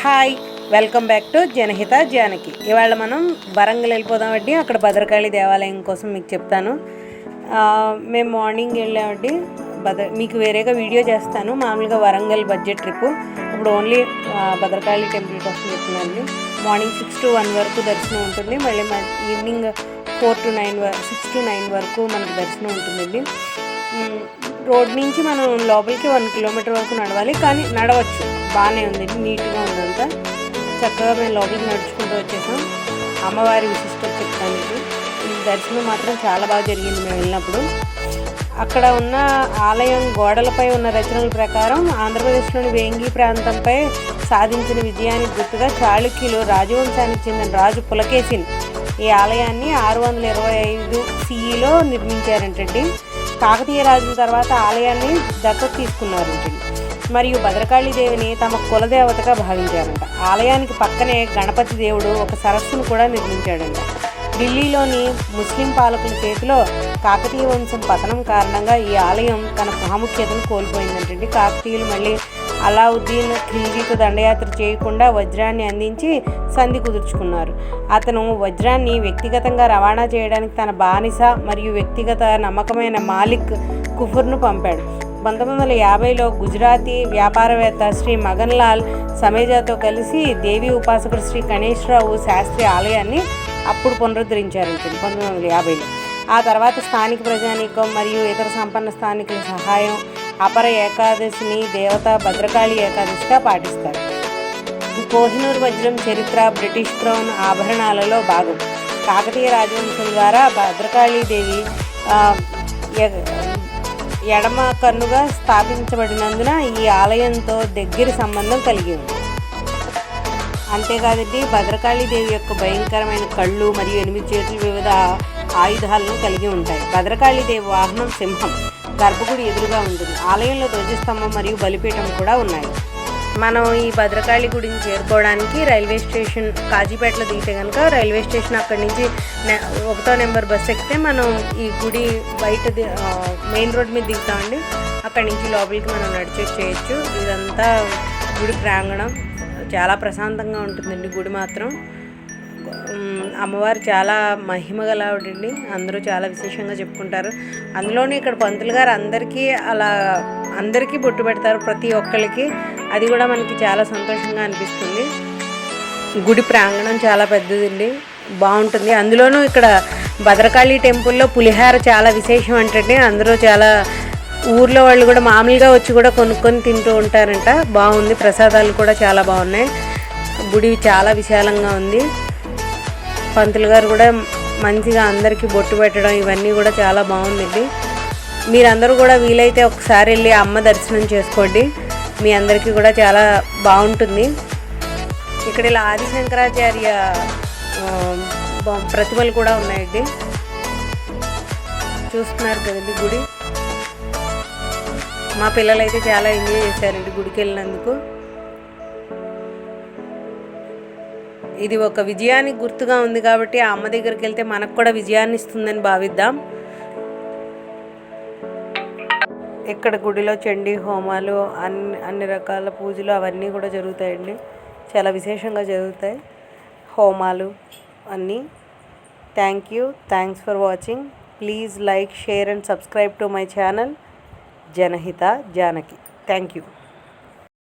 Hi welcome back to Janahita Janaki. ఇవాళ మనం వరంగల్ వెళ్ళిపోదామండి. అక్కడ భద్రకాళి దేవాలయం కోసం మీకు చెప్తాను. మేము మార్నింగ్ వెళ్ళామండి. భద్ర మీకు వేరేగా వీడియో చేస్తాను. మామూలుగా వరంగల్ బడ్జెట్ ట్రిప్. ఇప్పుడు ఓన్లీ భద్రకాళి టెంపుల్ కోసం చెప్తున్నాను మార్నింగ్ సిక్స్ టు వన్ వరకు దర్శనం ఉంటుంది. మళ్ళీ evening four to nine six to nine వరకు మనకు దర్శనం ఉంటుందండి. రోడ్ నుంచి మనం లోపలికి వన్ కిలోమీటర్ వరకు నడవాలి కానీ నడవచ్చు. బాగానే ఉందండి నీట్గా ఉందంతా చక్కగా మేము లోపలికి నడుచుకుంటూ వచ్చేసాం. అమ్మవారి విశిష్టత చెప్తాను ఈ దర్శనం మాత్రం చాలా బాగా జరిగింది మేము వెళ్ళినప్పుడు. అక్కడ ఉన్న ఆలయం గోడలపై ఉన్న రచనల ప్రకారం ఆంధ్రప్రదేశ్లోని వేంగి ప్రాంతంపై సాధించిన విజయానికి గుర్తుగా చాళుక్యులు రాజవంశానికి చెందిన రాజు పులకేశిన్ ఈ ఆలయాన్ని ఆరు వందల ఇరవై ఐదు సిఈలో నిర్మించారంటండి. కాకతీయ రాజుల తర్వాత ఆలయాన్ని దత్తత తీసుకున్నారు మరియు భద్రకాళి దేవిని తమ కులదేవతగా భావించారంట. ఆలయానికి పక్కనే గణపతి దేవుడు ఒక సరస్సును కూడా నిర్మించాడంట. ఢిల్లీలోని ముస్లిం పాలకుల చేతిలో కాకతీయ వంశం పతనం కారణంగా ఈ ఆలయం తన ప్రాముఖ్యతను కోల్పోయిందంటండి. కాకతీయులు మళ్ళీ అలావుద్దీన్ ఖిల్జీతో దండయాత్ర చేయకుండా వజ్రాన్ని అందించి సంధి కుదుర్చుకున్నారు. అతను వజ్రాన్ని వ్యక్తిగతంగా రవాణా చేయడానికి తన బానిస మరియు వ్యక్తిగత నమ్మకమైన మాలిక్ కుఫుర్ను పంపాడు. పంతొమ్మిది వందల యాభైలో గుజరాతీ వ్యాపారవేత్త శ్రీ మగన్ లాల్ సమేజాతో కలిసి దేవి ఉపాసకుడు శ్రీ గణేశ్వరరావు శాస్త్రి ఆలయాన్ని అప్పుడు పునరుద్ధరించారు పంతొమ్మిది వందల యాభైలో ఆ తర్వాత స్థానిక ప్రజానీకం మరియు ఇతర సంపన్న స్థానికుల సహాయం అపర ఏకాదశిని దేవత భద్రకాళి ఏకాదశిగా పాటిస్తారు. కోహినూర్ వజ్రం చరిత్ర బ్రిటిష్ క్రౌన్ ఆభరణాలలో భాగం. కాకతీయ రాజవంశం ద్వారా భద్రకాళీదేవి ఎడమ కన్నుగా స్థాపించబడినందున ఈ ఆలయంతో దగ్గర సంబంధం కలిగి ఉంది. అంతేకాదండి భద్రకాళీదేవి యొక్క భయంకరమైన కళ్ళు మరియు ఎనిమిది చేతులు వివిధ ఆయుధాలను కలిగి ఉంటాయి. భద్రకాళీదేవి వాహనం సింహం. గర్భగుడి ఎదురుగా ఉంటుంది. ఆలయంలో ధ్వజస్తంభం మరియు బలిపీఠం కూడా ఉన్నాయి. మనం ఈ భద్రకాళి గుడిని చేరుకోవడానికి రైల్వే స్టేషన్ కాజీపేటలో దిగితే కనుక రైల్వే స్టేషన్ అక్కడి నుంచి నె- ఒకటో నెంబర్ బస్సు ఎక్కితే మనం ఈ గుడి బయట ది- మెయిన్ రోడ్ మీద దిగుతామండి అక్కడి నుంచి లోపలికి మనం నడిచే చేయొచ్చు. ఇదంతా గుడి ప్రాంగణం. చాలా ప్రశాంతంగా ఉంటుందండి గుడి మాత్రం. అమ్మవారు చాలా మహిమ గలవాడండి. అందరూ చాలా విశేషంగా చెప్పుకుంటారు. అందులోని ఇక్కడ పంతులు గారు అందరికీ అలా అందరికీ బొట్టు పెడతారు ప్రతి ఒక్కరికి అది కూడా మనకి చాలా సంతోషంగా అనిపిస్తుంది. గుడి ప్రాంగణం చాలా పెద్దదండి. బాగుంటుంది. అందులోనూ ఇక్కడ భద్రకాళి టెంపుల్లో పులిహార చాలా విశేషం అంటే అందరూ చాలా ఊర్లో వాళ్ళు కూడా మామూలుగా వచ్చి కూడా కొనుక్కొని తింటూ ఉంటారంట. బాగుంది. ప్రసాదాలు కూడా చాలా బాగున్నాయి. గుడి చాలా విశాలంగా ఉంది. పంతులు గారు కూడా మంచిగా అందరికీ బొట్టు పెట్టడం ఇవన్నీ కూడా చాలా బాగుందండి. మీరందరూ కూడా వీలైతే ఒకసారి వెళ్ళి అమ్మ దర్శనం చేసుకోండి. మీ అందరికీ కూడా చాలా బాగుంటుంది. ఇక్కడ ఇలా ఆదిశంకరాచార్య ఆ, ప్రతిమలు కూడా ఉన్నాయండి. చూస్తున్నారు కదండి గుడి. మా పిల్లలైతే చాలా ఎంజాయ్ చేశారండి గుడికి వెళ్ళినందుకు ఇది ఒక విజయానికి గుర్తుగా ఉంది కాబట్టి ఆ అమ్మ దగ్గరికి వెళ్తే మనకు కూడా విజయాన్ని ఇస్తుందని భావిద్దాం. ఇక్కడ గుడిలో చండీ హోమాలు అన్ని అన్ని రకాల పూజలు అవన్నీ కూడా జరుగుతాయండి. చాలా విశేషంగా జరుగుతాయి. హోమాలు అన్నీ. Thank you thanks for watching please like share and subscribe to my channel Janahita Janaki thank you